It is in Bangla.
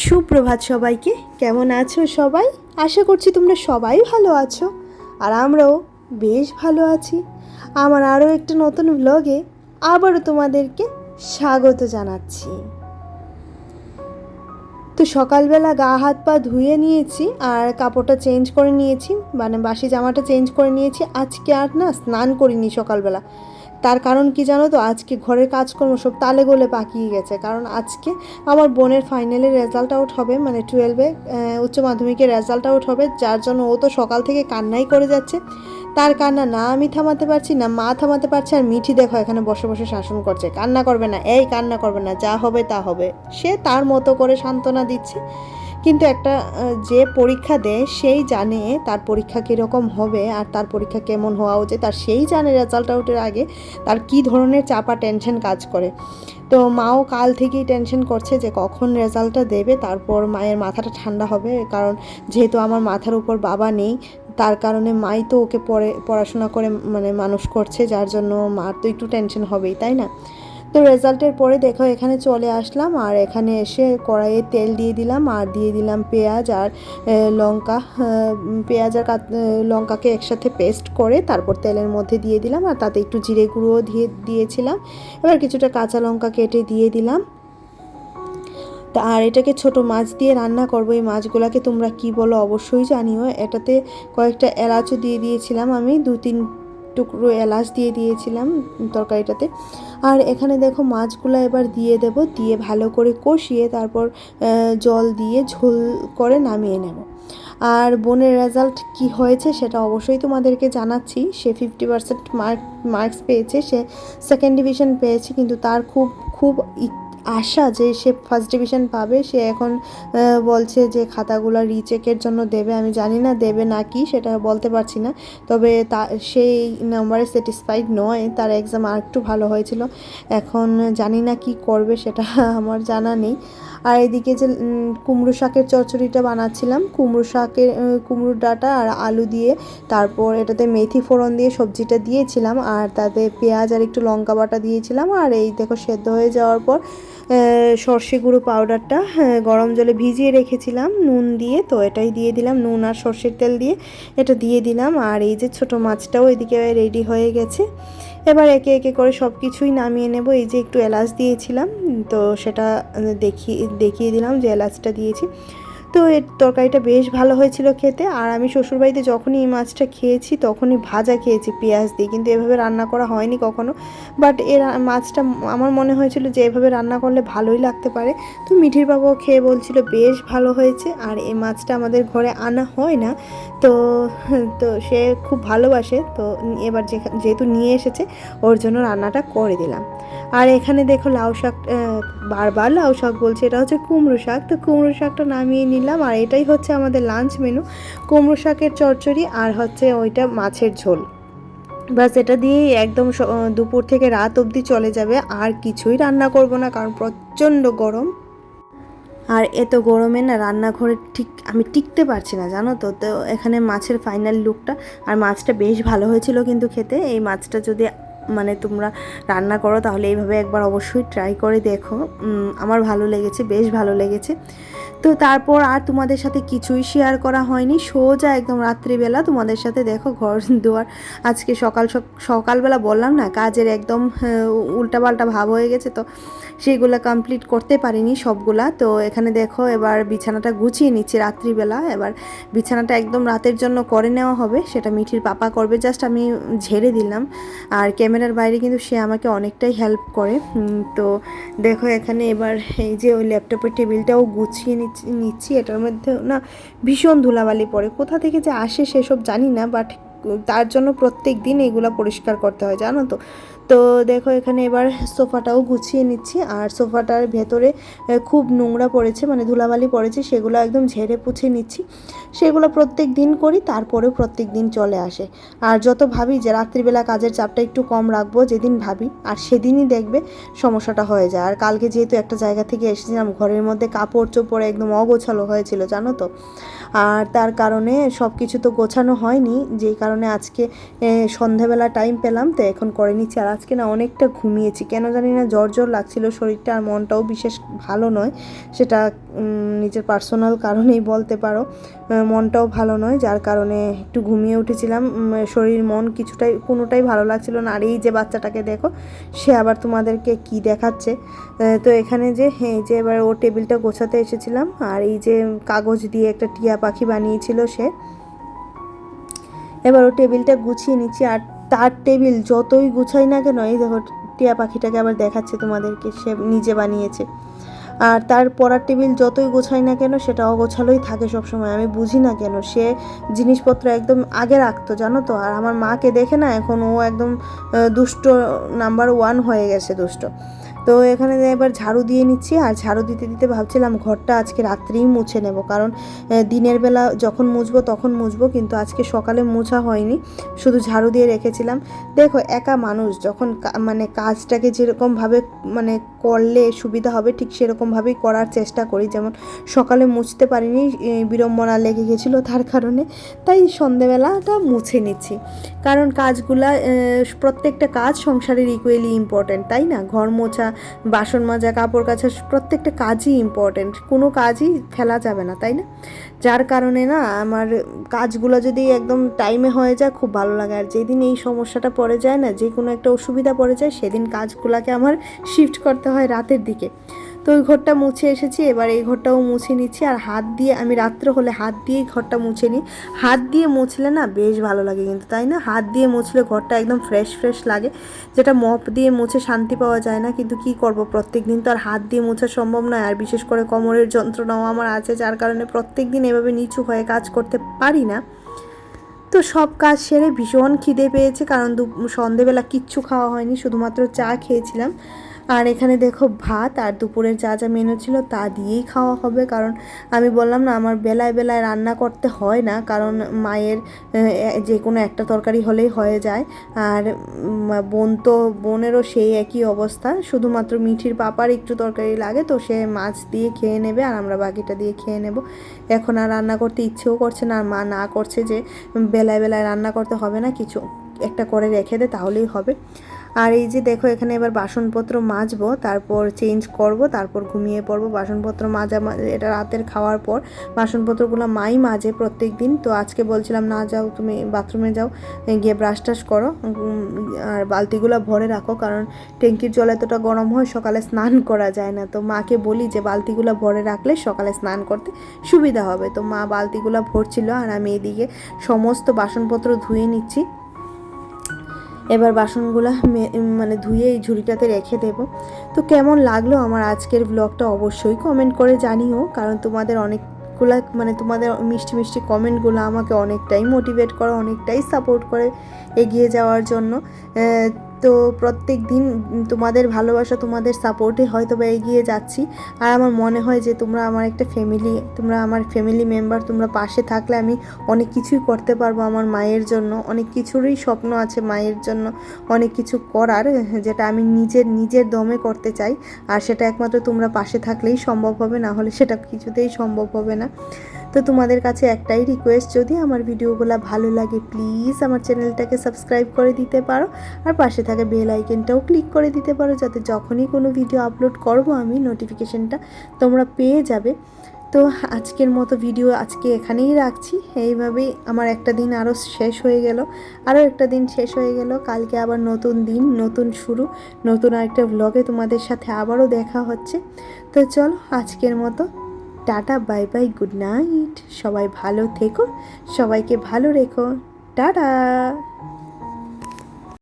সুপ্রভাত সবাইকে, কেমন আছো সবাই? আশা করছি তোমরা সবাই ভালো আছো, আর আমরাও বেশ ভালো আছি। আমার আরও একটা নতুন ব্লগে আবারও তোমাদেরকে স্বাগত জানাচ্ছি। তো সকালবেলা গা হাত পা ধুয়ে নিয়েছি, আর কাপড়টা চেঞ্জ করে নিয়েছি মানে বাসি জামাটা চেঞ্জ করে নিয়েছি। আজকে আর না স্নান করিনি সকালবেলা। তার কারণ কি জানো তো? আজকে ঘরের কাজকর্ম সব তালে গোলে পাকিয়ে গেছে। কারণ আজকে আমার বোনের ফাইনালের রেজাল্ট আউট হবে মানে টুয়েলভে উচ্চ মাধ্যমিকের রেজাল্ট আউট হবে। যার জন্য ও তো সকাল থেকে কান্নাই করে যাচ্ছে। তার কান্না না আমি থামাতে পারছি, না মা থামাতে পারছে, আর মিঠি দেখো এখানে বসে বসে শাসন করছে। কান্না করবে না, এই কান্না করবে না, যা হবে তা হবে। সে তার মতো করে সান্ত্বনা দিচ্ছে। কিন্তু একটা যে পরীক্ষা দেয় সেই জানে তার পরীক্ষা কীরকম হবে আর তার পরীক্ষা কেমন হওয়া উচিত। তার সেই জানে রেজাল্ট আউটের আগে তার কী ধরনের চাপা টেনশন কাজ করে। তো মাও কাল থেকেই টেনশন করছে যে কখন রেজাল্টটা দেবে, তারপর মায়ের মাথাটা ঠান্ডা হবে। কারণ যেহেতু আমার মাথার উপর বাবা নেই, তার কারণে মাই তো ওকে পড়ে পড়াশোনা করে মানে মানুষ করছে, যার জন্য মার তো একটু টেনশন হবেই, তাই না? তো রেজাল্টের পরে দেখো এখানে চলে আসলাম আর এখানে এসে কড়াইয়ে তেল দিয়ে দিলাম আর দিয়ে দিলাম পেঁয়াজ আর লঙ্কা পেঁয়াজ আর লঙ্কাকে একসাথে পেস্ট করে তারপর তেলের মধ্যে দিয়ে দিলাম আর তাতে একটু জিরে গুঁড়ো দিয়ে, দিয়েছিলাম। এবার কিছুটা কাঁচা লঙ্কা কেটে দিয়ে দিলাম। তা আর এটাকে ছোট মাছ দিয়ে রান্না করব। এই মাছগুলোকে তোমরা কি বলো অবশ্যই জানিও। এটাতে কয়েকটা এলাচও দিয়ে দিয়েছিলাম আমি। দু তিন টুকরো এলাচ দিয়ে দিয়েছিলাম তরকারিটাতে। আর এখানে দেখো মাছগুলো এবার দিয়ে দেব, দিয়ে ভালো করে কষিয়ে তারপর জল দিয়ে ঝোল করে নামিয়ে নেব। আর বোনের রেজাল্ট কি হয়েছে সেটা অবশ্যই তোমাদেরকে জানাচ্ছি। সে ফিফটি পার্সেন্ট মার্ক মার্কস পেয়েছে, সে সেকেন্ড ডিভিশন পেয়েছে, কিন্তু তার খুব খুব আশা যে সে ফার্স্ট ডিভিশন পাবে, সে এখন বলছে যে খাতাগুলো রিচেকের জন্য দেবে, আমি জানি না দেবে না কি, সেটা বলতে পারছি না। তবে তা, সেই নাম্বারে স্যাটিসফাইড নয়, তার এক্সাম আর একটু ভালো হয়েছিল। এখন জানি না কি করবে, সেটা আমার জানা নেই। আর এদিকে যে কুমড়ো শাকের চচ্চড়িটা বানাচ্ছিলাম, কুমড়ো শাকের কুমড়োর ডাঁটা আর আলু দিয়ে, তারপর এটাতে মেথি ফোড়ন দিয়ে সবজিটা দিয়েছিলাম, আর তাতে পেঁয়াজ আর একটু লঙ্কা বাটা দিয়েছিলাম, আর এই দেখো সেদ্ধ হয়ে যাওয়ার পর সর্ষে গুঁড়ো পাউডারটা হ্যাঁ, গরম জলে ভিজিয়ে রেখেছিলাম নুন দিয়ে তো এটাই দিয়ে দিলাম নুন আর সর্ষের তেল দিয়ে এটা দিয়ে দিলাম আর এই যে ছোট মাছটাও এদিকে রেডি হয়ে গেছে। এবার একে একে করে সব কিছুই নামিয়ে নেব এই যে একটু এলাচ দিয়েছিলাম তো সেটা দেখিয়ে দেখিয়ে দিলাম যে এলাচটা দিয়েছি। তো এর তরকারিটা বেশ ভালো হয়েছিল খেতে। আর আমি শ্বশুরবাড়িতে যখনই এই মাছটা খেয়েছি, তখনই ভাজা খেয়েছি পেঁয়াজ দিয়ে। কিন্তু এভাবে রান্না করা হয়নি কখনো। বাট এর মাছটা আমার মনে হয়েছিল যে এভাবে রান্না করলে ভালোই লাগতে পারে। তো মিঠির বাবাও খেয়ে বলছিল, বেশ ভালো হয়েছে। আর এই মাছটা আমাদের ঘরে আনা হয় না। তো তো সে খুব ভালোবাসে। তো এবার যেহেতু নিয়ে এসেছে, ওর জন্য রান্নাটা করে দিলাম। আর এখানে দেখো লাউ শাক বারবার লাউ শাক বলছে, এটা হচ্ছে কুমড়ো শাক। তো কুমড়ো শাকটা নামিয়ে নিলাম, আর এটাই হচ্ছে আমাদের লাঞ্চ মেনু কুমড়ো শাকের চচ্চড়ি আর হচ্ছে ওইটা মাছের ঝোল। বাস এটা দিয়েই একদম দুপুর থেকে রাত অবধি চলে যাবে, আর কিছুই রান্না করব না, কারণ প্রচণ্ড গরম। আর এত গরমে না রান্নাঘরে ঠিক, আমি টিকতে পারছি না, জানো তো? তো এখানে মাছের ফাইনাল লুকটা আর মাছটা বেশ ভালো হয়েছিল কিন্তু খেতে। এই মাছটা যদি মানে তোমরা রান্না করো, তাহলে এইভাবে একবার অবশ্যই ট্রাই করে দেখো। আমার ভালো লেগেছে, বেশ ভালো লেগেছে। তো তারপর আর তোমাদের সাথে কিছুই শেয়ার করা হয়নি। সোজা একদম রাত্রিবেলা তোমাদের সাথে দেখো ঘর দুয়ার। আজকে সকাল সক- সকালবেলা বললাম না, কাজের একদম উল্টাপাল্টা ভাব হয়ে গেছে তো সেইগুলো কমপ্লিট করতে পারিনি সবগুলা, তো এখানে দেখো এবার বিছানাটা গুছিয়ে নিচ্ছি রাত্রিবেলা। এবার বিছানাটা একদম রাতের জন্য করে নেওয়া হবে, সেটা মিঠির পাপা করবে জাস্ট আমি ঝেড়ে দিলাম। আর ক্যামেরার বাইরে কিন্তু সে আমাকে অনেকটাই হেল্প করে। তো দেখো এখানে এবার এই যে ওই ল্যাপটপের টেবিলটাও গুছিয়ে নিচ্ছি নিচ্ছি, এটার মধ্যে না ভীষণ ধুলাবালি পড়ে। কোথা থেকে যে আসে সেসব জানি না বাট তার জন্য প্রত্যেক দিন এগুলো পরিষ্কার করতে হয়, জানো তো? তো দেখো, এখানে এবার সোফাটাও গুছিয়ে নিচ্ছি। আর সোফাটার ভেতরে খুব নোংরা পড়েছে মানে ধুলাবালি পড়েছে, সেগুলো একদম ঝেড়ে পুছে নিচ্ছি। সেগুলো প্রত্যেক দিন করি, তারপরেও প্রত্যেক দিন চলে আসে। আর যত ভাবি যে রাত্রিবেলা কাজের চাপটা একটু কম রাখব, যেদিন ভাবি, আর সেদিনই দেখবে সমস্যাটা হয়ে যায়। আর কালকে যেহেতু একটা জায়গা থেকে এসেছিলাম, ঘরের মধ্যে কাপড় চোপড় একদম অগোছালো হয়েছিল, জানো তো? আর তার কারণে সব কিছু তো গোছানো হয়নি, যেই কারণে আজকে সন্ধ্যাবেলা টাইম পেলাম, তো এখন করে নিচ্ছি। আর আজকে না অনেকটা ঘুমিয়েছি। কেন জানি না জ্বর জ্বর লাগছিল, শরীরটা আর মনটাও বিশেষ ভালো নয়। সেটা নিজের পার্সোনাল কারণেই বলতে পারো। মনটাও ভালো নয়, যার কারণে একটু ঘুমিয়ে উঠেছিলাম। শরীর, মন কিছুটাই, কোনোটাই ভালো লাগছিল না। আর এই যে বাচ্চাটাকে দেখো, সে আবার তোমাদেরকে কি দেখাচ্ছে? তো এখানে যে, এই যে এবার ও টেবিলটা গোছাতে এসেছিলাম। আর এই যে কাগজ দিয়ে একটা টিয়া পাখি বানিয়েছিল সে। এবার ও টেবিলটা গুছিয়ে নিচ্ছি। আর তার টেবিল যতই গুছাই না কেন, এই দেখো, টিয়া পাখিটাকে আবার দেখাচ্ছে তোমাদেরকে, সে নিজে বানিয়েছে। আর তার পড়ার টেবিল যতই গোছাই না কেন, সেটা অগোছালোই থাকে সবসময়। আমি বুঝি না কেন, সে জিনিসপত্র একদম আগে রাখতো, জানো তো? আর আমার মাকে দেখে না, এখন ও একদম দুষ্ট নাম্বার ওয়ান হয়ে গেছে দুষ্ট। তো এখানে এবার ঝাড়ু দিয়ে নিচ্ছি, আর ঝাড়ু দিতে দিতে ভাবছিলাম ঘরটা আজকে রাত্রেই মুছে নেব। কারণ দিনের বেলা যখন মুছবো তখন মুছবো, কিন্তু আজকে সকালে মোছা হয়নি, শুধু ঝাড়ু দিয়ে রেখেছিলাম। দেখো, একা মানুষ যখন মানে কাজটাকে যেরকমভাবে মানে করলে সুবিধা হবে, ঠিক সেরকমভাবেই করার চেষ্টা করি। যেমন সকালে মুছতে পারিনি বিড়ম্বনা লেগে গেছিল তার কারণে, তাই সন্ধেবেলাটা মুছে নিচ্ছি। কারণ কাজগুলা প্রত্যেকটা কাজ সংসারের ইকুয়ালি ইম্পর্ট্যান্ট তাই না? ঘর মোছা বাসন মাজা, কাপড় কাচা, প্রত্যেকটা কাজই ইম্পর্টেন্ট কোনো কাজই ফেলা যাবে না, তাই না? যার কারণে না, আমার কাজগুলো যদি একদম টাইমে হয়ে যায়, খুব ভালো লাগে। আর যেদিন এই সমস্যাটা পড়ে যায় না যে কোনো একটা অসুবিধা পড়ে যায়, সেদিন কাজগুলোকে আমার শিফট করতে হয় রাতের দিকে। তো ওই ঘরটা মুছে এসেছি, এবার এই ঘরটাও মুছে নিচ্ছি। আর হাত দিয়ে, আমি রাত্রে হলে হাত দিয়েই ঘরটা মুছে নিই। হাত দিয়ে মুছলে না বেশ ভালো লাগে কিন্তু, তাই না? হাত দিয়ে মুছলে ঘরটা একদম ফ্রেশ ফ্রেশ লাগে। যেটা মপ দিয়ে মুছে শান্তি পাওয়া যায় না, কিন্তু কি করব? প্রত্যেক দিন তো আর হাত দিয়ে মোছা সম্ভব নয়। আর বিশেষ করে কোমরের যন্ত্রণাও আমার আছে, যার কারণে প্রত্যেক দিন এভাবে নিচু হয়ে কাজ করতে পারি না। তো সব কাজ সেরে ভীষণ খিদে পেয়েছে, কারণ সন্ধেবেলা কিচ্ছু খাওয়া হয়নি, শুধুমাত্র চা খেয়েছিলাম। আর এখানে দেখো ভাত আর দুপুরের যা যা মেনু ছিল তা দিয়েই খাওয়া হবে। কারণ আমি বললাম না, আমার বেলায় বেলায় রান্না করতে হয় না, কারণ মায়ের যে কোনো একটা তরকারি হলেই হয়ে যায়। আর বোন তো, বোনেরও সেই একই অবস্থা। শুধুমাত্র মিঠির পাপার একটু তরকারি লাগে, তো সে মাছ দিয়ে খেয়ে নেবে আর আমরা বাকিটা দিয়ে খেয়ে নেব। এখন আর রান্না করতে ইচ্ছেও করছে না, আর মা না করছে যে বেলায় বেলায় রান্না করতে হবে না কিছু। একটা করে রেখে দে, তাহলেই হবে। আর এই যে দেখো, এখানে এবার বাসনপত্র মাজবো, তারপর চেঞ্জ করব, তারপর ঘুমিয়ে পড়ব। বাসনপত্র মাজা এটা রাতের খাওয়ার পর বাসনপত্রগুলো মাই মাজে প্রত্যেক দিন তো আজকে বলছিলাম, না যাও, তুমি বাথরুমে যাও গিয়ে ব্রাশ টাশ করো আর বালতিগুলো ভরে রাখো, কারণ ট্যাঙ্কির জল এতটা গরম হয়, সকালে স্নান করা যায় না। তো মাকে বলি যে, বালতিগুলো ভরে রাখলে সকালে স্নান করতে সুবিধা হবে। তো মা বালতিগুলো ভরছিল, আর আমি এদিকে সমস্ত বাসনপত্র ধুয়ে নিচ্ছি। এবার বাসনগুলো মানে ধুয়ে এই ঝুড়িটাতে রেখে দেব। তো কেমন লাগল আমার আজকের ব্লগটা অবশ্যই কমেন্ট করে জানিও, কারণ তোমাদের অনেকগুলা মানে তোমাদের মিষ্টি মিষ্টি কমেন্টগুলো আমাকে অনেকটাই মোটিভেট করে, অনেকটাই সাপোর্ট করে এগিয়ে যাওয়ার জন্য। তো প্রত্যেক দিন তোমাদের ভালোবাসা, তোমাদের সাপোর্টে হয়তো বা এগিয়ে যাচ্ছি। আর আমার মনে হয় যে তোমরা আমার একটা ফ্যামিলি তোমরা আমার ফ্যামিলি মেম্বার তোমরা পাশে থাকলে আমি অনেক কিছুই করতে পারব আমার মায়ের জন্য। অনেক কিছুরই স্বপ্ন আছে মায়ের জন্য, অনেক কিছু করার, যেটা আমি নিজের নিজের দমে করতে চাই। আর সেটা একমাত্র তোমরা পাশে থাকলেই সম্ভব হবে, না হলে সেটা কিছুতেই সম্ভব হবে না। তো তোমাদের কাছে একটাই রিকোয়েস্ট যদি আমার ভিডিওগুলো ভালো লাগে প্লিজ আমার চ্যানেলটাকে সাবস্ক্রাইব করে দিতে পারো। আর পাশে থাকা বেল আইকনটাও ক্লিক করে দিতে পারো, যাতে যখনই কোনো ভিডিও আপলোড করব আমি নোটিফিকেশনটা তোমরা পেয়ে যাবে। তো আজকের মতো ভিডিও আজকে এখানেই রাখছি। এইভাবেই আমার একটা দিন আরও শেষ হয়ে গেল। আরও একটা দিন শেষ হয়ে গেল। কালকে আবার নতুন দিন, নতুন শুরু, নতুন আরেকটা ব্লগে তোমাদের সাথে আবারও দেখা হচ্ছে। তো চলো আজকের মতো tata bye bye good night. সবাই ভালো থেকো। সবাইকে ভালো রেখো। টাটা।